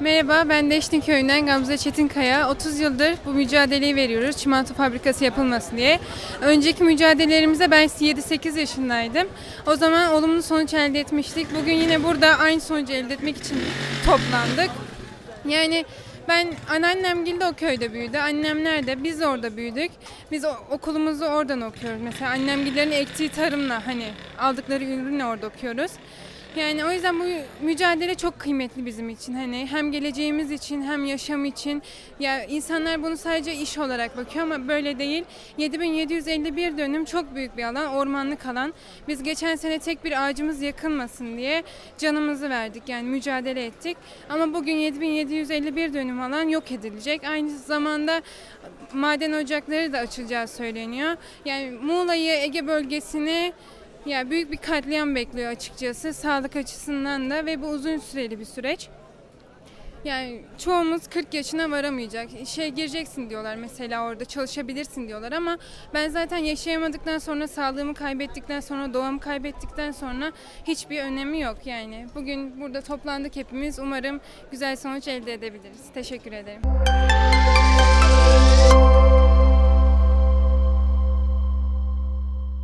Merhaba, ben Deştin Köyü'nden Gamze Çetinkaya. 30 yıldır bu mücadeleyi veriyoruz çimento fabrikası yapılmasın diye. Önceki mücadelelerimizde ben 7-8 yaşındaydım. O zaman olumlu sonuç elde etmiştik. Bugün yine burada aynı sonucu elde etmek için toplandık. Yani ben anneannem de o köyde büyüdü. Annem nerede? Biz orada büyüdük. Biz okulumuzu oradan okuyoruz. Mesela annemgillerin ektiği tarımla hani aldıkları ürünle orada okuyoruz. Yani o yüzden bu mücadele çok kıymetli bizim için. Hani hem geleceğimiz için hem yaşam için. Ya insanlar bunu sadece iş olarak bakıyor ama böyle değil. 7751 dönüm çok büyük bir alan, ormanlık alan. Biz geçen sene tek bir ağacımız yakılmasın diye canımızı verdik. Yani mücadele ettik. Ama bugün 7751 dönüm alan yok edilecek. Aynı zamanda maden ocakları da açılacağı söyleniyor. Yani Muğla'yı, Ege bölgesini ya büyük bir katliam bekliyor açıkçası sağlık açısından da ve bu uzun süreli bir süreç. Yani çoğumuz 40 yaşına varamayacak. İşe gireceksin diyorlar mesela orada çalışabilirsin diyorlar ama ben zaten yaşayamadıktan sonra sağlığımı kaybettikten sonra doğamı kaybettikten sonra hiçbir önemi yok yani. Bugün burada toplandık hepimiz. Umarım güzel sonuç elde edebiliriz. Teşekkür ederim.